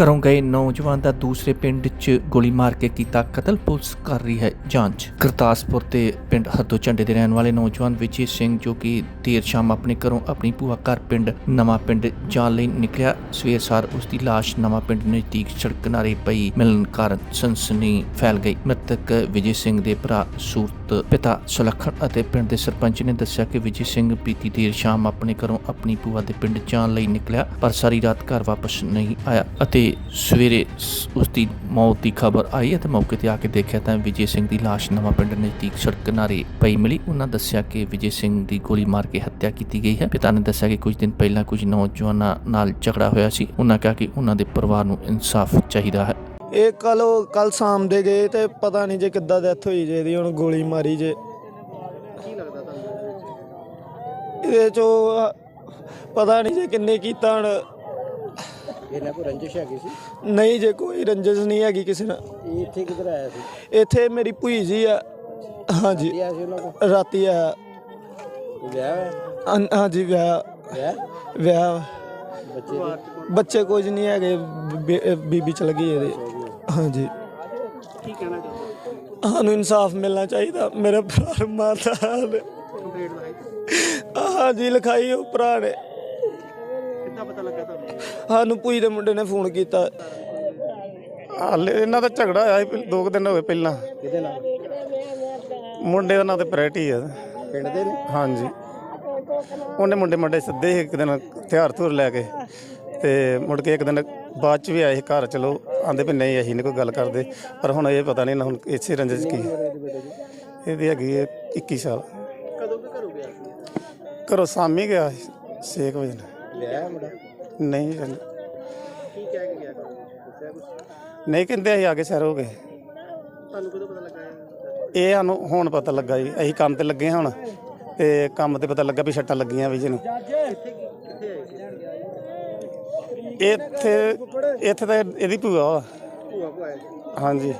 ਘਰੋਂ ਗਏ ਨੌਜਵਾਨ ਦਾ ਦੂਸਰੇ ਪਿੰਡ 'ਚ ਗੋਲੀ ਮਾਰ ਕੇ ਕੀਤਾ ਕਤਲ, ਪੁਲਿਸ ਕਰ ਰਹੀ ਹੈ ਜਾਂਚ। ਗੁਰਦਾਸਪੁਰ ਦੇ ਪਿੰਡ ਹੱਦੋ ਝੰਡੇ ਦੇ ਰਹਿਣ ਵਾਲੇ ਨੌਜਵਾਨ ਵਿਜੇ ਸਿੰਘ ਜੋ ਕਿ ਦੇਰ ਸ਼ਾਮ ਆਪਣੇ ਘਰੋਂ ਆਪਣੀ ਭੂਆ ਘਰ ਪਿੰਡ ਨਵਾਂ ਪਿੰਡ ਜਾਣ ਲਈ ਨਿਕਲਿਆ, ਸਵੇਰ ਸਾਰ ਉਸ ਦੀ ਲਾਸ਼ ਨਵਾਂ ਪਿੰਡ ਨਜ਼ਦੀਕ ਸੜਕ ਕਿਨਾਰੇ ਪਈ ਮਿਲਣ ਕਾਰਨ ਸਨਸਨੀ ਫੈਲ ਗਈ। ਮ੍ਰਿਤਕ ਵਿਜੇ ਸਿੰਘ ਦੇ ਭਰਾ ਸੂਰਤ, ਪਿਤਾ ਸੁਲੱਖਣ ਅਤੇ ਪਿੰਡ ਦੇ ਸਰਪੰਚ ਨੇ ਦੱਸਿਆ ਕਿ ਵਿਜੇ ਸਿੰਘ ਬੀਤੀ ਦੇਰ ਸ਼ਾਮ ਆਪਣੇ ਘਰੋਂ ਆਪਣੀ ਭੂਆ ਦੇ ਪਿੰਡ ਜਾਣ ਲਈ ਨਿਕਲਿਆ, ਪਰ ਸਾਰੀ ਰਾਤ ਘਰ ਵਾਪਸ ਨਹੀਂ ਆਇਆ ਅਤੇ ਸਵੇਰੇ ਸ- ਉਸ ਦੀ ਮੌਤ ਦੀ ਖਬਰ ਆਈ ਅਤੇ ਮੌਕੇ ਤੇ ਆ ਕੇ ਦੇਖਿਆ ਤਾਂ ਵਿਜੇ ਸਿੰਘ ਦੀ ਲਾਸ਼ ਨਵਾਂ ਪਿੰਡ ਨਜ਼ਦੀਕ ਸੜਕ ਕਿਨਾਰੇ ਪਈ ਮਿਲੀ। ਉਹਨਾਂ ਦੱਸਿਆ ਕਿ ਵਿਜੇ ਸਿੰਘ ਦੀ ਗੋਲੀ ਮਾਰ ਕੇ ਹੱਤਿਆ ਕੀਤੀ ਗਈ ਹੈ। ਪਿਤਾ ਨੇ ਦੱਸਿਆ ਕਿ ਕੁਝ ਦਿਨ ਪਹਿਲਾਂ ਕੁਝ ਨੌਜਵਾਨਾਂ ਨਾਲ ਝਗੜਾ ਹੋਇਆ ਸੀ। ਉਹਨਾਂ ਕਿਹਾ ਕਿ ਉਹਨਾਂ ਦੇ ਪਰਿਵਾਰ ਨੂੰ ਇਨਸਾਫ ਚਾਹੀਦਾ ਹੈ। ਇਹ ਕੱਲ ਕੱਲ ਸ਼ਾਮ ਦੇ ਗਏ ਤੇ ਪਤਾ ਨਹੀਂ ਜੇ ਕਿੱਦਾਂ ਡੈਥ ਹੋਈ ਜੇ ਇਹਦੀ ਹੁਣ ਗੋਲੀ ਮਾਰੀ ਜੇ। ਕੀ ਲੱਗਦਾ ਤੁਹਾਨੂੰ ਇਹਦੇ ਚੋਂ ਪਤਾ ਨਹੀਂ ਜੇ ਕਿੰਨੇ ਕੀਤਾ ਹੁਣ। ਇਹਨਾਂ ਕੋ ਰੰਜਿਸ਼ ਹੈਗੀ ਸੀ? ਨਹੀਂ ਜੇ ਕੋਈ ਰੰਜਿਸ਼ ਨਹੀਂ ਹੈਗੀ ਕਿਸੇ ਨਾਲ। ਇਹ ਇੱਥੇ ਕਿੱਧਰ ਆਇਆ ਸੀ? ਇੱਥੇ ਮੇਰੀ ਭੂਈ ਜੀ ਆ। ਹਾਂਜੀ। ਕੀ ਆਇਆ ਸੀ ਉਹਨਾਂ ਕੋ ਰਾਤੀ ਆ। ਵਿਆਹ ਹੋਇਆ? ਹਾਂਜੀ ਵਿਆਹ। ਵਿਆਹ? ਵਿਆਹ। ਬੱਚੇ ਦੀ? ਬੱਚੇ ਕੁਝ ਨਹੀਂ ਹੈਗੇ ਬੇ- ਬੀਬੀ ਚਲ ਗਈ ਇਹਦੇ। ਹਾਂਜੀ। ਕੀ ਕਹਿਣਾ ਚਾਹੁੰਦੇ ਸਾਨੂੰ ਇਨਸਾਫ ਮਿਲਣਾ ਚਾਹੀਦਾ। ਮੇਰੇ ਭਰਾ ਨੂੰ। ਮਾਰਦਾ ਕੰਪਲੀਟ ਹਾਂਜੀ ਲਿਖਾਈ ਉਹ ਭਰਾ ਨੇ। ਕਿੱਦਾਂ ਪਤਾ ਲੱਗਾ ਤੁਹਾਨੂੰ? ਸਾਨੂੰ ਭੂਈ ਦੇ ਮੁੰਡੇ ਨੇ ਫੋਨ ਕੀਤਾ। ਹਾਲੇ ਇਹਨਾਂ ਦਾ ਝਗੜਾ ਹੋਇਆ ਸੀ ਪਹਿ- ਦੋ ਕੁ ਦਿਨ ਹੋਏ ਪਹਿਲਾਂ। ਕਿਹਦੇ ਨਾਲ? ਮੁੰਡੇ ਦਾ ਨਾਂ ਤੇ ਪ੍ਰੈਟੀ ਆ। ਪਿੰਡ ਦੇ ਨੇ? ਹਾਂਜੀ। ਉਹਨੇ ਮੁੰਡੇ ਮੁੰਡੇ ਸੱਦੇ ਸੀ ਇੱਕ ਦਿਨ ਹਥਿਆਰ ਧੁਰ ਲੈ ਕੇ ਤੇ ਮੁੜ ਕੇ ਇੱਕ ਦਿਨ ਬਾਅਦ ਚ ਵੀ ਆਏ ਸੀ ਘਰ ਚਲੋ ਆਂਦੇ ਵੀ ਨਹੀਂ ਅਸੀਂ ਨਹੀਂ ਕੋਈ ਗੱਲ ਕਰਦੇ। ਪਰ ਹੁਣ ਇਹ ਪਤਾ ਨਹੀਂ ਨਾ ਹੁਣ ਇਸੇ ਰੰਜਿਸ਼ ਕੀ। ਇਹਦੀ ਹੈਗੀ ਹੈ 21 ਸਾਲ। ਕਦੋਂ ਵੀ ਘਰੋਂ ਗਿਆ ਸੀ? ਘਰੋਂ ਸਾਮੀ ਗਿਆ 6 ਵਜੇ ਵਿਆਹ ਮੁੰਡਾ? ਨਹੀਂ ਕੀ ਕਹਿ ਕੇ ਗਿਆ? ਦੱਸਿਆ ਨਹੀਂ ਕਹਿੰਦੇ ਅਸੀਂ ਆਗੇ ਸੈਰ ਹੋ ਗਏ। ਤੁਹਾਨੂੰ ਕਦੋਂ ਪਤਾ ਲੱਗਾ ਇਹ? ਇਹ ਸਾਨੂੰ ਹੁਣ ਪਤਾ ਲੱਗਾ ਜੀ। ਅਸੀਂ ਕੰਮ ਤੇ ਲੱਗੇ ਹਾਂ ਹੁਣ ਤੇ ਕੰਮ ਤੇ ਪਤਾ ਲੱਗਾ ਵੀ ਛੱਟਾਂ ਲੱਗੀਆਂ ਵੀ ਕਿੱਥੇ ਕਿੱਥੇ ਆਏ ਸੀ? ਇੱਥੇ ਇੱਥੇ ਤਾਂ ਇਹਦੀ ਭੂਆ ਵਾ। ਭੂਆ ਸੀ? ਹਾਂਜੀ।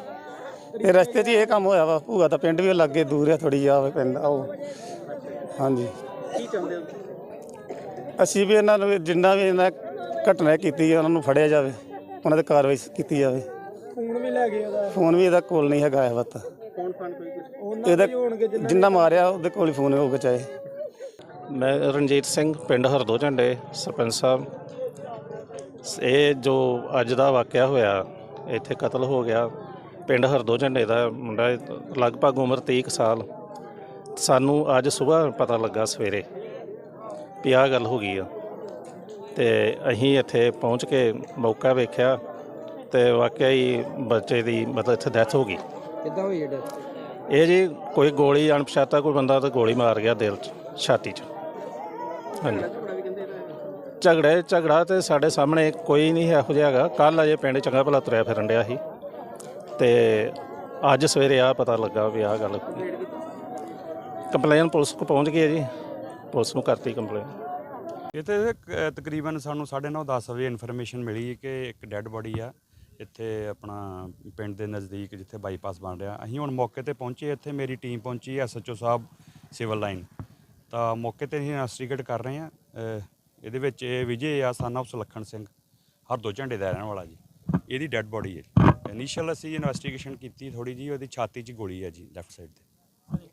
ਇਹ ਰਸਤੇ 'ਚ ਹੀ ਇਹ ਕੰਮ ਹੋਇਆ ਵਾ। ਭੂਆ ਦਾ ਪਿੰਡ ਵੀ ਲੱਗੇ ਦੂਰ ਆ ਥੋੜੀ ਆ ਪਿੰਡ ਆ ਉਹ ਹਾਂਜੀ। ਕੀ ਚਾਹੁੰਦੇ ਹੋ ਅਸੀਂ ਵੀ ਇਹਨਾਂ ਨੂੰ ਜਿੰਨਾ ਵੀ ਇਹਨਾਂ ਘਟਨਾ ਕੀਤੀ ਹੈ ਉਹਨਾਂ ਨੂੰ ਫੜਿਆ ਜਾਵੇ ਉਹਨਾਂ ਤੇ ਕਾਰਵਾਈ ਕੀਤੀ ਜਾਵੇ। ਫੋਨ ਵੀ ਲੈ ਗਏ ਉਹਦਾ। ਫੋਨ ਵੀ ਇਹਦਾ ਕੋਲ ਨਹੀਂ ਹੈਗਾ ਇਹ ਵਤ ਫੋਨ ਫਾਨ ਕੋਈ ਕੁਛ? ਉਹਨਾਂ ਇਹਦਾ ਜਿੰਨਾ ਮਾਰਿਆ ਉਹਦੇ ਕੋਲ ਹੀ ਫੋਨ ਹੋਊਗਾ ਚਾਹੇ। ਮੈਂ ਰਣਜੀਤ ਸਿੰਘ ਪਿੰਡ ਹਰਦੋ ਝੰਡੇ ਸਰਪੰਚ ਸਾਹਿਬ। ਇਹ ਜੋ ਅੱਜ ਦਾ ਵਾਕਿਆ ਹੋਇਆ ਇੱਥੇ ਕਤਲ ਹੋ ਗਿਆ। ਪਿੰਡ ਹਰਦੋ ਝੰਡੇ ਦਾ ਮੁੰਡਾ ਹੈ, ਲਗਭਗ ਉਮਰ 23 ਕੁ ਸਾਲ। ਸਾਨੂੰ ਅੱਜ ਸਵੇਰ ਪਤਾ ਲੱਗਾ ਸਵੇਰੇ। ਵੀ ਆਹ ਗੱਲ ਹੋ ਗਈ ਆ। ਤੇ ਅਸੀਂ ਇੱਥੇ ਪਹੁੰਚ ਕੇ ਮੌਕਾ ਵੇਖਿਆ ਤੇ ਵਾਕਿਆ ਹੀ ਬੱਚੇ ਦੀ ਮਤਲਬ ਇੱਥੇ ਡੈਥ ਹੋ ਗਈ। ਕਿੱਦਾਂ ਹੋਈ ਇਹ ਇਹ ਜੀ ਕੋਈ ਗੋਲੀ ਅਣਪਛਾਤਾ ਕੋਈ ਬੰਦਾ ਤਾਂ ਗੋਲੀ ਮਾਰ ਗਿਆ ਦਿਲ 'ਚ ਛਾਤੀ 'ਚ। ਹਾਂਜੀ। ਝਗੜਾ ਝਗੜੇ ਤੇ ਸਾਡੇ ਸਾਹਮਣੇ ਕੋਈ ਨਹੀਂ ਇਹੋ ਜਿਹਾ ਹੈਗਾ। ਕੱਲ ਅਜੇ ਪਿੰਡ ਚੰਗਾ ਭਲਾ ਤੁਰਿਆ ਫਿਰਨ ਡਿਆ ਸੀ। ਤੇ ਅੱਜ ਸਵੇਰੇ ਆ ਪਤਾ ਲੱਗਾ ਵੀ ਆਹ ਗੱਲ ਕੰਪਲੇਨ ਪੁਲਿਸ ਕੋ ਪਹੁੰਚ ਗਈ ਹੈ ਜੀ। ਪੁਲਿਸ ਨੂੰ ਕਰਤੀ ਕੰਪਲੇਨ ਇੱਥੇ ਤੇ ਤਕਰੀਬਨ ਸਾਨੂੰ 9:30 10 ਵਜੇ ਇਨਫੋਰਮੇਸ਼ਨ ਮਿਲੀ ਕਿ ਇੱਕ ਡੈੱਡ ਬੋਡੀ ਆ, ਇੱਥੇ ਆਪਣਾ ਪਿੰਡ ਦੇ ਨਜ਼ਦੀਕ ਜਿੱਥੇ ਬਾਈਪਾਸ ਬਣ ਰਿਹਾ। ਅਸੀਂ ਹੁਣ ਮੌਕੇ ਤੇ ਪਹੁੰਚੇ, ਇੱਥੇ ਮੇਰੀ ਟੀਮ ਪਹੁੰਚੀ ਐਸਐਚਓ ਸਾਹਿਬ ਸਿਵਲ ਲਾਈਨ ਤਾਂ ਮੌਕੇ ਤੇ ਅਸੀਂ ਇਨਵੈਸਟੀਗੇਟ ਕਰ ਰਹੇ ਹਾਂ। ਇਹਦੇ ਵਿੱਚ ਇਹ ਵਿਜੇ ਆ ਸਨ of ਸੁਲੱਖਣ ਸਿੰਘ। ਹਰਦੋ ਝੰਡੇ ਦਾ ਰਹਿਣ ਵਾਲਾ ਜੀ। ਇਹਦੀ ਡੈੱਡ ਬੋਡੀ ਹੈ। ਇਨੀਸ਼ੀਅਲ ਅਸੀਂ ਇਨਵੈਸਟੀਗੇਸ਼ਨ ਕੀਤੀ ਥੋੜੀ ਜੀ ਉਹਦੀ ਛਾਤੀ 'ਚ ਗੋਲੀ ਹੈ ਜੀ ਲੈਫਟ ਸਾਈਡ ਤੇ।